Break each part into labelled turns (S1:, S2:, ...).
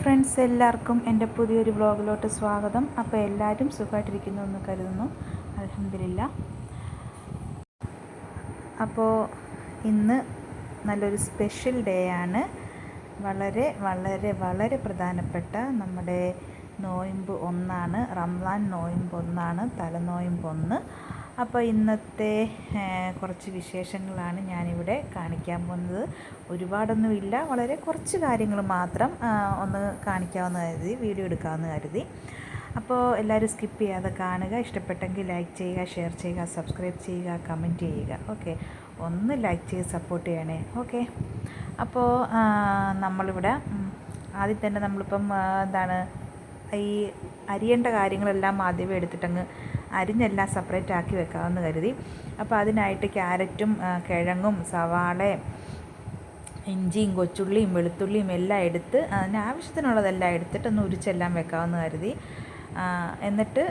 S1: Friends എല്ലാവർക്കും എന്റെ പുതിയൊരു വ്ളോഗിലോട്ട് സ്വാഗതം. അപ്പോൾ എല്ലാവരും സുഖമായിട്ടിരിക്കുന്നു എന്ന് കരുതുന്നു. അലഹമില്ല അപ്പോൾ ഇന്ന് നല്ലൊരു സ്പെഷ്യൽ ഡേ ആണ്. വളരെ വളരെ വളരെ പ്രധാനപ്പെട്ട നമ്മുടെ നോയമ്പ് ഒന്നാണ്. റംസാൻ നോയമ്പ് ഒന്നാണ് തലനോയമ്പ് ഒന്ന്. അപ്പോൾ ഇന്നത്തെ കുറച്ച് വിശേഷങ്ങളാണ് ഞാനിവിടെ കാണിക്കാൻ പോകുന്നത്. ഒരുപാടൊന്നുമില്ല വളരെ കുറച്ച് കാര്യങ്ങൾ മാത്രം ഒന്ന് കാണിക്കാമെന്ന് കരുതി വീഡിയോ എടുക്കാമെന്ന് കരുതി. അപ്പോൾ എല്ലാവരും സ്കിപ്പ് ചെയ്യാതെ കാണുക ഇഷ്ടപ്പെട്ടെങ്കിൽ ലൈക്ക് ചെയ്യുക ഷെയർ ചെയ്യുക സബ്സ്ക്രൈബ് ചെയ്യുക കമന്റ് ചെയ്യുക. ഓക്കെ ഒന്ന് ലൈക്ക് ചെയ്ത് സപ്പോർട്ട് ചെയ്യണേ. ഓക്കെ അപ്പോൾ നമ്മളിവിടെ ആദ്യം തന്നെ നമ്മളിപ്പം എന്താണ് ഈ അരിയേണ്ട കാര്യങ്ങളെല്ലാം ആദ്യമേ എടുത്തിട്ടങ്ങ് അരിഞ്ഞെല്ലാം സെപ്പറേറ്റ് ആക്കി വെക്കാമെന്ന് കരുതി. അപ്പോൾ അതിനായിട്ട് ക്യാരറ്റും കിഴങ്ങും സവാളയും ഇഞ്ചിയും കൊച്ചുള്ളിയും വെളുത്തുള്ളിയും എല്ലാം എടുത്ത് അതിന് ആവശ്യത്തിനുള്ളതെല്ലാം എടുത്തിട്ട് ഒന്ന് ഉരിച്ചെല്ലാം വെക്കാമെന്ന് കരുതി. എന്നിട്ട്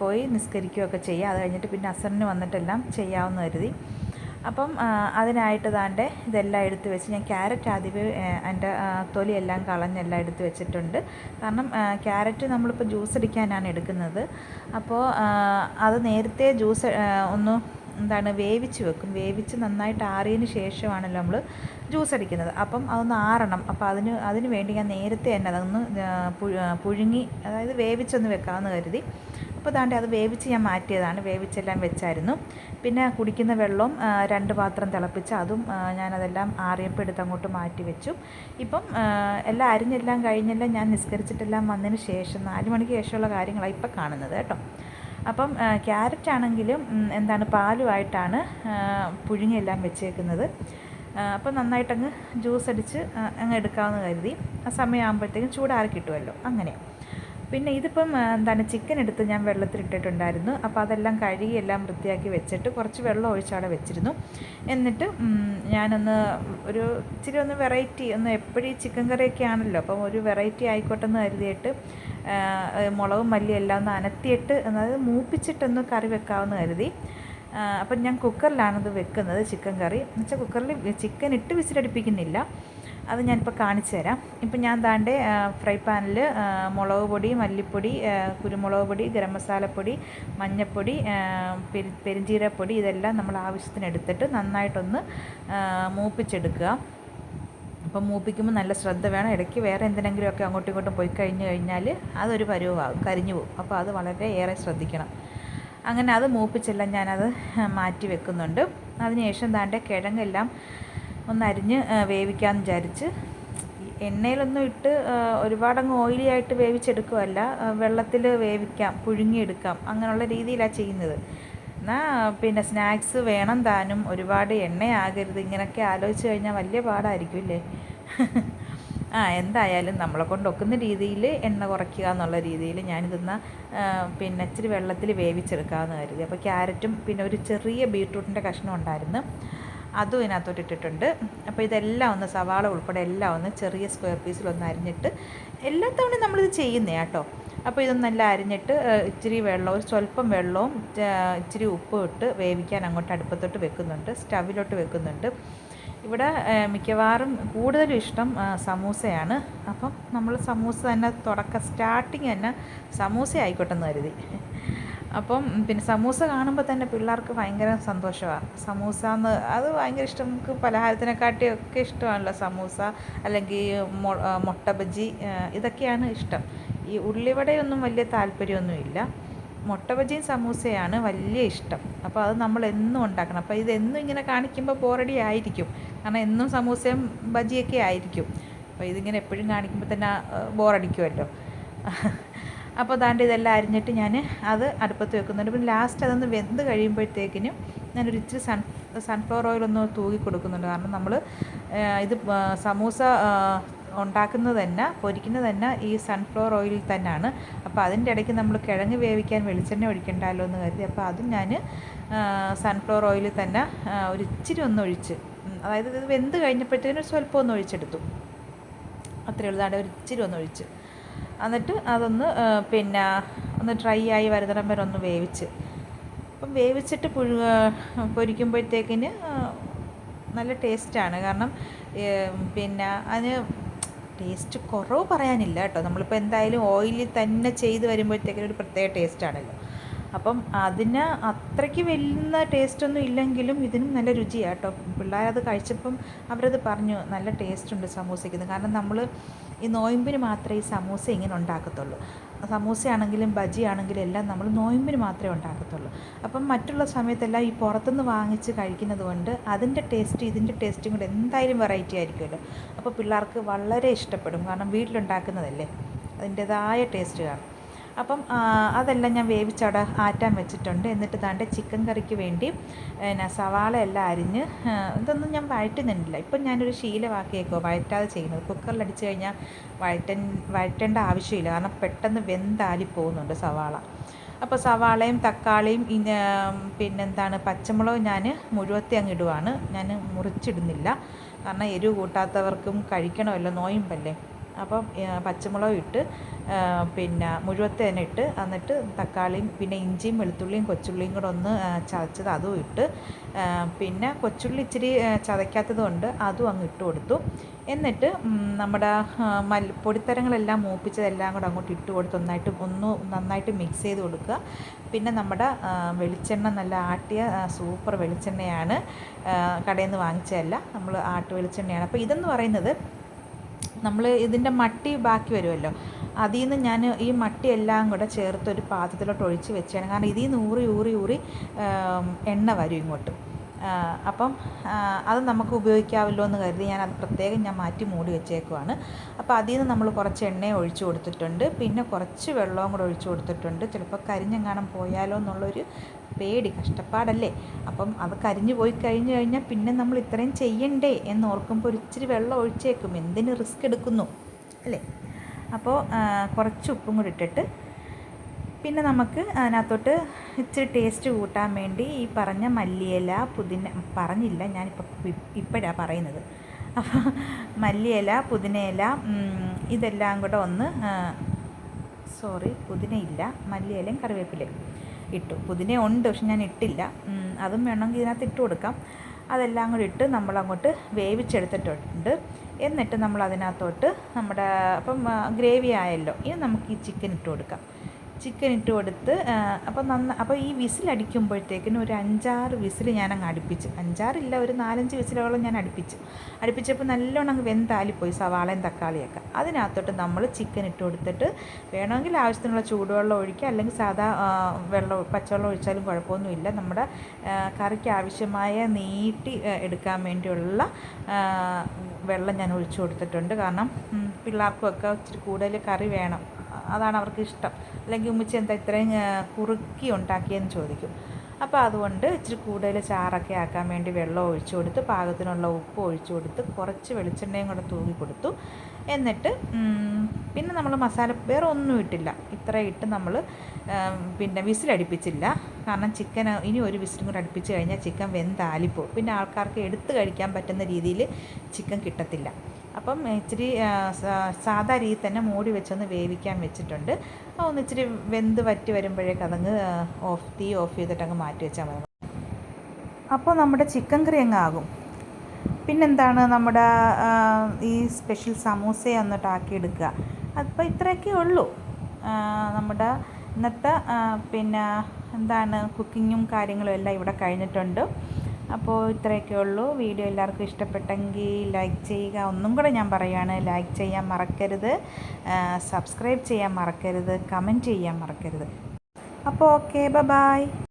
S1: പോയി നിസ്കരിക്കുകയൊക്കെ ചെയ്യുക അത് കഴിഞ്ഞിട്ട് പിന്നെ അസറിന് വന്നിട്ടെല്ലാം ചെയ്യാമെന്ന് കരുതി. അപ്പം അതിനായിട്ട് താണ്ടെ ഇതെല്ലാം എടുത്ത് വെച്ച് ഞാൻ ക്യാരറ്റ് ആദ്യമേ എന്റെ തൊലിയെല്ലാം കളഞ്ഞെല്ലാം എടുത്ത് വെച്ചിട്ടുണ്ട്. കാരണം ക്യാരറ്റ് നമ്മളിപ്പോൾ ജ്യൂസ് അടിക്കാനാണ് എടുക്കുന്നത്. അപ്പോൾ അത് നേരത്തെ ജ്യൂസ് ഒന്ന് എന്താണ് വേവിച്ച് വെക്കും. വേവിച്ച് നന്നായിട്ട് ആറിയതിന് ശേഷമാണല്ലോ നമ്മൾ ജ്യൂസ് അടിക്കുന്നത്. അപ്പം അതൊന്ന് ആറണം. അപ്പോൾ അതിന് അതിന് വേണ്ടി ഞാൻ നേരത്തെ തന്നെ അതൊന്ന് പുഴുങ്ങി അതായത് വേവിച്ചൊന്ന് വെക്കാമെന്ന് കരുതി. അപ്പോൾ ദാണ്ടെ അത് വേവിച്ച് ഞാൻ മാറ്റിയതാണ്. വേവിച്ചെല്ലാം വെച്ചായിരുന്നു. പിന്നെ കുടിക്കുന്ന വെള്ളവും രണ്ട് പാത്രം തിളപ്പിച്ച് അതും ഞാനതെല്ലാം ആറിയപ്പം എടുത്ത് അങ്ങോട്ട് മാറ്റി വെച്ചു. ഇപ്പം എല്ലാം അരിഞ്ഞെല്ലാം കഴിഞ്ഞെല്ലാം ഞാൻ നിസ്കരിച്ചിട്ടെല്ലാം വന്നതിന് ശേഷം നാല് മണിക്ക് ശേഷമുള്ള കാര്യങ്ങളാണ് ഇപ്പം കാണുന്നത് കേട്ടോ. അപ്പം ക്യാരറ്റ് ആണെങ്കിലും എന്താണ് പാലുമായിട്ടാണ് പുഴുങ്ങിയെല്ലാം വെച്ചേക്കുന്നത്. അപ്പോൾ അപ്പം നന്നായിട്ടങ്ങ് ജ്യൂസ് അടിച്ച് അങ്ങ് എടുക്കാമെന്ന് കരുതി. ആ സമയമാകുമ്പോഴത്തേക്കും ചൂടാറി കിട്ടുമല്ലോ. അങ്ങനെ. പിന്നെ ഇതിപ്പം എന്താണ് ചിക്കൻ എടുത്ത് ഞാൻ വെള്ളത്തിലിട്ടിട്ടുണ്ടായിരുന്നു. അപ്പോൾ അതെല്ലാം കഴുകി എല്ലാം വൃത്തിയാക്കി വെച്ചിട്ട് കുറച്ച് വെള്ളം ഒഴിച്ചവിടെ വെച്ചിരുന്നു. എന്നിട്ട് ഞാനൊന്ന് ഒരു ഇച്ചിരി ഒന്ന് വെറൈറ്റി ഒന്ന് എപ്പോഴും ചിക്കൻ കറിയൊക്കെ ആണല്ലോ. അപ്പം ഒരു വെറൈറ്റി ആയിക്കോട്ടെ എന്ന് കരുതിയിട്ട് മുളകും മല്ലിയും എല്ലാം ഒന്ന് അനത്തിയിട്ട് അതായത് മൂപ്പിച്ചിട്ടൊന്ന് കറി വെക്കാമെന്ന് കരുതി. അപ്പം ഞാൻ കുക്കറിലാണത് വെക്കുന്നത് ചിക്കൻ കറി. എന്നുവെച്ചാൽ കുക്കറിൽ ചിക്കൻ ഇട്ട് വിസിലടിപ്പിക്കുന്നില്ല. അത് ഞാനിപ്പോൾ കാണിച്ചു തരാം ഇപ്പം ഞാൻ താണ്ടെ ഫ്രൈ പാനിൽ മുളക് പൊടി മല്ലിപ്പൊടി കുരുമുളക് പൊടി ഗരം മസാലപ്പൊടി മഞ്ഞൾപ്പൊടി പെരി പെരിഞ്ചീരപ്പൊടി ഇതെല്ലാം നമ്മൾ ആവശ്യത്തിന് എടുത്തിട്ട് നന്നായിട്ടൊന്ന് മൂപ്പിച്ചെടുക്കുക. അപ്പം മൂപ്പിക്കുമ്പോൾ നല്ല ശ്രദ്ധ വേണം. ഇടയ്ക്ക് വേറെ എന്തിനെങ്കിലുമൊക്കെ അങ്ങോട്ടും ഇങ്ങോട്ടും പോയി കഴിഞ്ഞ് കഴിഞ്ഞാൽ അതൊരു പരുവാകും കരിഞ്ഞു പോകും. അപ്പോൾ അത് വളരെ ഏറെ ശ്രദ്ധിക്കണം. അങ്ങനെ അത് മൂപ്പിച്ചെല്ലാം ഞാനത് മാറ്റി വെക്കുന്നുണ്ട്. അതിനുശേഷം താണ്ടെ കിഴങ്ങെല്ലാം ഒന്ന് അരിഞ്ഞ് ആ, വേവിക്കാമെന്ന് വിചാരിച്ച്. എണ്ണയിലൊന്നും ഇട്ട് ഒരുപാട് ഒരുപാടങ്ങ് ഓയിലി ആയിട്ട് വേവിച്ചെടുക്കുകയല്ല വെള്ളത്തിൽ വേവിക്കാം പുഴുങ്ങിയെടുക്കാം. അങ്ങനെയുള്ള രീതിയിലാണ് ചെയ്യുന്നത്. എന്നാൽ പിന്നെ സ്നാക്സ് വേണം താനും. ഒരുപാട് എണ്ണയാകരുത്. ഇങ്ങനെയൊക്കെ ആലോചിച്ച് കഴിഞ്ഞാൽ വലിയ പാടായിരിക്കും ഇല്ലേ? ആ എന്തായാലും നമ്മളെ കൊണ്ട് ഒക്കുന്ന രീതിയിൽ എണ്ണ കുറയ്ക്കുക എന്നുള്ള രീതിയിൽ ഞാനിതൊന്ന് പിന്നെ ഇച്ചിരി വെള്ളത്തിൽ വേവിച്ചെടുക്കാമെന്ന് കരുതി. അപ്പോൾ ക്യാരറ്റും പിന്നെ ഒരു ചെറിയ ബീട്രൂട്ടിന്റെ കഷ്ണം ഉണ്ടായിരുന്നു. അതും ഇതിനകത്തോട്ട് ഇട്ടിട്ടുണ്ട്. അപ്പോൾ ഇതെല്ലാം ഒന്ന് സവാള ഉൾപ്പെടെ എല്ലാം ഒന്ന് ചെറിയ സ്ക്വയർ പീസിലൊന്ന് അരിഞ്ഞിട്ട് എല്ലാ തവണയും നമ്മളിത് ചെയ്യുന്നേ കേട്ടോ അപ്പോൾ ഇതൊന്നെല്ലാം അരിഞ്ഞിട്ട് ഇച്ചിരി വെള്ളവും സ്വല്പം വെള്ളവും ഇച്ചിരി ഉപ്പും ഇട്ട് വേവിക്കാൻ അങ്ങോട്ട് അടുപ്പത്തോട്ട് വെക്കുന്നുണ്ട്. സ്റ്റവിലോട്ട് വെക്കുന്നുണ്ട്. ഇവിടെ മിക്കവാറും കൂടുതലും ഇഷ്ടം സമൂസയാണ്. അപ്പം നമ്മൾ സമൂസ തന്നെ തുടക്ക സ്റ്റാർട്ടിങ് തന്നെ സമൂസ ആയിക്കോട്ടെ എന്ന് കരുതി. അപ്പം പിന്നെ സമൂസ കാണുമ്പോൾ തന്നെ പിള്ളേർക്ക് ഭയങ്കര സന്തോഷമാണ് സമൂസ എന്ന് അത് ഭയങ്കര ഇഷ്ടം. നമുക്ക് പലഹാരത്തിനെക്കാട്ടി ഒക്കെ ഇഷ്ടമാണല്ലോ സമൂസ അല്ലെങ്കിൽ മുട്ട ബജി ഇതൊക്കെയാണ് ഇഷ്ടം. ഈ ഉള്ളിവടയൊന്നും വലിയ താല്പര്യമൊന്നുമില്ല മുട്ട ബജിയും സമൂസയാണ് വലിയ ഇഷ്ടം. അപ്പോൾ അത് നമ്മൾ എന്നും ഉണ്ടാക്കണം. അപ്പോൾ ഇതെന്നും ഇങ്ങനെ കാണിക്കുമ്പോൾ ബോറടി ആയിരിക്കും. കാരണം എന്നും സമൂസയും ബജിയൊക്കെ ആയിരിക്കും. അപ്പോൾ ഇതിങ്ങനെ എപ്പോഴും കാണിക്കുമ്പോൾ തന്നെ ബോറടിക്കുമല്ലോ അപ്പോൾ ദാണ്ട് ഇതെല്ലാം അരിഞ്ഞിട്ട് ഞാൻ അത് അടുപ്പത്ത് വെക്കുന്നുണ്ട്. പിന്നെ ലാസ്റ്റ് അതൊന്ന് വെന്ത് കഴിയുമ്പോഴത്തേക്കിനും ഞാനൊരു ഇച്ചിരി സൺ സൺഫ്ലവർ ഓയിലൊന്ന് തൂകി കൊടുക്കുന്നുണ്ട്. കാരണം നമ്മൾ ഇത് സമൂസ ഉണ്ടാക്കുന്നത് തന്നെ പൊരിക്കുന്നത് തന്നെ ഈ സൺഫ്ലവർ ഓയിലിൽ തന്നെയാണ് അപ്പോൾ അതിന്റെ ഇടയ്ക്ക് നമ്മൾ കിഴങ്ങ് വേവിക്കാൻ വെളിച്ചെണ്ണ ഒഴിക്കണ്ടല്ലോ എന്ന് കരുതി അപ്പോൾ അതും ഞാൻ സൺഫ്ലവർ ഓയിലിൽ തന്നെ ഒരു ഇച്ചിരി ഒന്ന് ഒഴിച്ച് അതായത് ഇത് വെന്ത് കഴിഞ്ഞപ്പോഴത്തേനും സ്വല്പം ഒന്ന് ഒഴിച്ചെടുത്തു. അത്രയേ ഒരു ഇച്ചിരി ഒന്ന് ഒഴിച്ച്. എന്നിട്ട് അതൊന്ന് പിന്നെ ഒന്ന് ഡ്രൈ ആയി വരുന്നിടം വരെ ഒന്ന് വേവിച്ച്. അപ്പം വേവിച്ചിട്ട് പുഴു പൊരിക്കുമ്പോഴത്തേക്കിന് നല്ല ടേസ്റ്റാണ്. കാരണം പിന്നെ അതിന് ടേസ്റ്റ് കുറവ് പറയാനില്ല കേട്ടോ. നമ്മളിപ്പോൾ എന്തായാലും ഓയിലിൽ തന്നെ ചെയ്ത് വരുമ്പോഴത്തേക്കിനും ഒരു പ്രത്യേക ടേസ്റ്റാണല്ലോ അപ്പം അതിന് അത്രയ്ക്ക് വലിയ ടേസ്റ്റൊന്നും ഇല്ലെങ്കിലും ഇതിനും നല്ല രുചിയാണ് കേട്ടോ. പിള്ളേരത് കഴിച്ചപ്പം അവരത് പറഞ്ഞു നല്ല ടേസ്റ്റ് ഉണ്ട് സമൂസയ്ക്ക്. കാരണം നമ്മൾ ഈ നോയമ്പിന് മാത്രമേ ഈ സമൂസ ഇങ്ങനെ ഉണ്ടാക്കത്തുള്ളൂ. സമൂസയാണെങ്കിലും ബജി ആണെങ്കിലും എല്ലാം നമ്മൾ നോയമ്പിന് മാത്രമേ ഉണ്ടാക്കത്തുള്ളൂ. അപ്പം മറ്റുള്ള സമയത്തെല്ലാം ഈ പുറത്തുനിന്ന് വാങ്ങിച്ച് കഴിക്കുന്നത് കൊണ്ട് അതിന്റെ ടേസ്റ്റ് ഇതിന്റെ ടേസ്റ്റും കൂടെ എന്തായാലും വെറൈറ്റി ആയിരിക്കുമല്ലോ. അപ്പോൾ പിള്ളേർക്ക് വളരെ ഇഷ്ടപ്പെടും. കാരണം വീട്ടിലുണ്ടാക്കുന്നതല്ലേ? അതിന്റെതായ ടേസ്റ്റ് കാണും. അപ്പം അതെല്ലാം ഞാൻ വേവിച്ചവിടെ ആറ്റാൻ വെച്ചിട്ടുണ്ട്. എന്നിട്ട് താണ്ടെ ചിക്കൻ കറിക്ക് വേണ്ടി പിന്നെ സവാള എല്ലാം അരിഞ്ഞ് ഇതൊന്നും ഞാൻ വഴറ്റുന്നില്ല. ഇപ്പം ഞാനൊരു ശീലമാക്കിയേക്കോ വഴറ്റാതെ ചെയ്യുന്നത്. കുക്കറിൽ അടിച്ചു കഴിഞ്ഞാൽ വഴറ്റൻ വഴറ്റേണ്ട ആവശ്യമില്ല. കാരണം പെട്ടെന്ന് വെന്താലി പോകുന്നുണ്ട് സവാള. അപ്പോൾ സവാളയും തക്കാളിയും പിന്നെന്താണ് പച്ചമുളകും ഞാൻ മുഴുവത്തി അങ്ങ് ഇടുവാണ്. ഞാൻ മുറിച്ചിടുന്നില്ല. കാരണം എരിവ് കൂട്ടാത്തവർക്കും കഴിക്കണമല്ലോ നോയുമ്പല്ലേ? അപ്പം പച്ചമുളക് ഇട്ട് പിന്നെ മുഴുവത്തേന ഇട്ട് എന്നിട്ട് തക്കാളിയും പിന്നെ ഇഞ്ചിയും വെളുത്തുള്ളിയും കൊച്ചുള്ളിയും കൂടെ ഒന്ന് ചതച്ചത് അതും ഇട്ട് പിന്നെ കൊച്ചുള്ളി ഇച്ചിരി ചതയ്ക്കാത്തത് കൊണ്ട് അതും അങ്ങ് ഇട്ട് കൊടുത്തു. എന്നിട്ട് നമ്മുടെ മൽ പൊടിത്തരങ്ങളെല്ലാം മൂപ്പിച്ചതെല്ലാം കൂടെ അങ്ങോട്ട് ഇട്ട് കൊടുത്ത് നന്നായിട്ട് ഒന്ന് നന്നായിട്ട് മിക്സ് ചെയ്ത് കൊടുക്കുക. പിന്നെ നമ്മുടെ വെളിച്ചെണ്ണ നല്ല ആട്ടിയ സൂപ്പർ വെളിച്ചെണ്ണയാണ് കടയിൽ നിന്ന് വാങ്ങിച്ചതല്ല. നമ്മൾ ആട്ടു വെളിച്ചെണ്ണയാണ്. അപ്പോൾ ഇതെന്ന് പറയുന്നത് നമ്മൾ ഇതിന്റെ മട്ടി ബാക്കി വരുമല്ലോ. അതിൽ നിന്ന് ഞാൻ ഈ മട്ടി എല്ലാം കൂടെ ചേർത്ത് ഒരു പാത്രത്തിലോട്ട് ഒഴിച്ച് വെച്ചാണ് കാരണം ഇതിൽ നിന്ന് ഊറി ഊറി ഊറി എണ്ണ വരും ഇങ്ങോട്ട്. അപ്പം അത് നമുക്ക് ഉപയോഗിക്കാമല്ലോ എന്ന് കരുതി ഞാൻ അത് പ്രത്യേകം ഞാൻ മാറ്റി മൂടി വെച്ചേക്കുവാണ്. അപ്പോൾ അതിൽ നിന്ന് നമ്മൾ കുറച്ച് എണ്ണ ഒഴിച്ചു കൊടുത്തിട്ടുണ്ട്. പിന്നെ കുറച്ച് വെള്ളവും കൂടെ ഒഴിച്ചു കൊടുത്തിട്ടുണ്ട്. ചിലപ്പോൾ കരിഞ്ഞെങ്ങാനും പോയാലോ എന്നുള്ളൊരു പേടി കഷ്ടപ്പാടല്ലേ? അപ്പം അത് കരിഞ്ഞു പോയി കഴിഞ്ഞു കഴിഞ്ഞാൽ പിന്നെ നമ്മൾ ഇത്രയും ചെയ്യണ്ടേ എന്ന് ഓർക്കുമ്പോൾ ഒരു ഇച്ചിരി വെള്ളം ഒഴിച്ചേക്കും. എന്തിന് റിസ്ക് എടുക്കുന്നു? അല്ലേ? അപ്പോൾ കുറച്ച് ഉപ്പും കൂടി ഇട്ടിട്ട് പിന്നെ നമുക്ക് അതിനകത്തോട്ട് ഇച്ചിരി ടേസ്റ്റ് കൂട്ടാൻ വേണ്ടി ഈ പറഞ്ഞ മല്ലിയില പുതിന പറഞ്ഞില്ല ഞാനിപ്പോൾ ഇപ്പോഴാണ് പറയുന്നത്. അപ്പോൾ മല്ലിയില പുതിനയില ഇതെല്ലാം കൂടെ ഒന്ന് സോറി പുതിനയില്ല മല്ലിയിലയും കറിവേപ്പിലയും ഇട്ടു. പുതിന ഉണ്ട് പക്ഷെ ഞാൻ ഇട്ടില്ല. അതും വേണമെങ്കിൽ ഇതിനകത്ത് ഇട്ട് കൊടുക്കാം. അതെല്ലാം കൂടി ഇട്ട് നമ്മളങ്ങോട്ട് വേവിച്ചെടുത്തിട്ടുണ്ട്. എന്നിട്ട് നമ്മൾ അതിനകത്തോട്ട് നമ്മുടെ അപ്പം ഗ്രേവി ആയല്ലോ ഇനി നമുക്ക് ഈ ചിക്കൻ ഇട്ട് കൊടുക്കാം. ചിക്കൻ ഇട്ട് കൊടുത്ത് അപ്പോൾ നന്ന അപ്പോൾ ഈ വിസിലടിക്കുമ്പോഴത്തേക്കിനും ഒരു അഞ്ചാറ് വിസിൽ ഞാൻ അങ്ങ് അടുപ്പിച്ചു. അഞ്ചാറില്ല ഒരു നാലഞ്ച് വിസിലോളം ഞാൻ അടുപ്പിച്ചു. അടുപ്പിച്ചപ്പോൾ നല്ലോണം അങ്ങ് വെന്താലിപ്പോയി സവാളയും തക്കാളിയൊക്കെ. അതിനകത്തോട്ട് നമ്മൾ ചിക്കൻ ഇട്ട് കൊടുത്തിട്ട് വേണമെങ്കിൽ ആവശ്യത്തിനുള്ള ചൂടുവെള്ളം ഒഴിക്കുക അല്ലെങ്കിൽ സാധാ വെള്ളം പച്ചവെള്ളം ഒഴിച്ചാലും കുഴപ്പമൊന്നുമില്ല. നമ്മുടെ കറിക്ക് ആവശ്യമായ നീട്ടി എടുക്കാൻ വേണ്ടിയുള്ള വെള്ളം ഞാൻ ഒഴിച്ചു കൊടുത്തിട്ടുണ്ട്. കാരണം പിള്ളേർക്കുമൊക്കെ ഇച്ചിരി കൂടുതൽ കറി വേണം. അതാണ് അവർക്ക് ഇഷ്ടം അല്ലെങ്കിൽ ഉമ്മച്ച എന്താ ഇത്രയും കുറുക്കി ഉണ്ടാക്കിയെന്ന് ചോദിക്കും. അപ്പോൾ അതുകൊണ്ട് ഇച്ചിരി കൂടുതൽ ചാറൊക്കെ ആക്കാൻ വേണ്ടി വെള്ളം ഒഴിച്ചു കൊടുത്ത് പാകത്തിനുള്ള ഉപ്പ് ഒഴിച്ചു കൊടുത്ത് കുറച്ച് വെളിച്ചെണ്ണയും കൂടെ തൂങ്ങി കൊടുത്തു. എന്നിട്ട് പിന്നെ നമ്മൾ മസാല വേറെ ഒന്നും ഇട്ടില്ല. ഇത്ര ഇട്ട് നമ്മൾ പിന്നെ വിസിലടിപ്പിച്ചില്ല കാരണം ചിക്കൻ ഇനി ഒരു വിസിലും കൂടെ അടുപ്പിച്ച് കഴിഞ്ഞാൽ ചിക്കൻ വെന്താലിപ്പോവും. പിന്നെ ആൾക്കാർക്ക് എടുത്ത് കഴിക്കാൻ പറ്റുന്ന രീതിയിൽ ചിക്കൻ കിട്ടത്തില്ല. അപ്പം ഇച്ചിരി സാധാ രീതിയിൽ തന്നെ മൂടി വെച്ചൊന്ന് വേവിക്കാൻ വെച്ചിട്ടുണ്ട്. ഒന്ന് ഇച്ചിരി വെന്ത് വറ്റി വരുമ്പോഴേക്ക് അതങ്ങ് ഓഫ് തീ ഓഫ് ചെയ്തിട്ട് അങ്ങ് മാറ്റി വെച്ചാൽ മതി. അപ്പോൾ നമ്മുടെ ചിക്കൻ കറി അങ്ങ് ആകും. പിന്നെന്താണ് നമ്മുടെ ഈ സ്പെഷ്യൽ സമൂസ ഒന്ന് ആക്കിയെടുക്കുക. അപ്പോൾ ഇത്രയൊക്കെ ഉള്ളൂ. നമ്മുടെ ഇന്നത്തെ പിന്നെ എന്താണ് കുക്കിങ്ങും കാര്യങ്ങളും എല്ലാം ഇവിടെ കഴിഞ്ഞിട്ടുണ്ട്. അപ്പോൾ ഇത്രയൊക്കെ ഉള്ളൂ. വീഡിയോ എല്ലാവർക്കും ഇഷ്ടപ്പെട്ടെങ്കിൽ ലൈക്ക് ചെയ്യുക. ഒന്നും കൂടെ ഞാൻ പറയുകയാണ് ലൈക്ക് ചെയ്യാൻ മറക്കരുത്. സബ്സ്ക്രൈബ് ചെയ്യാൻ മറക്കരുത്. കമന്റ് ചെയ്യാൻ മറക്കരുത്. അപ്പോൾ ഓക്കെ ബ ബായ്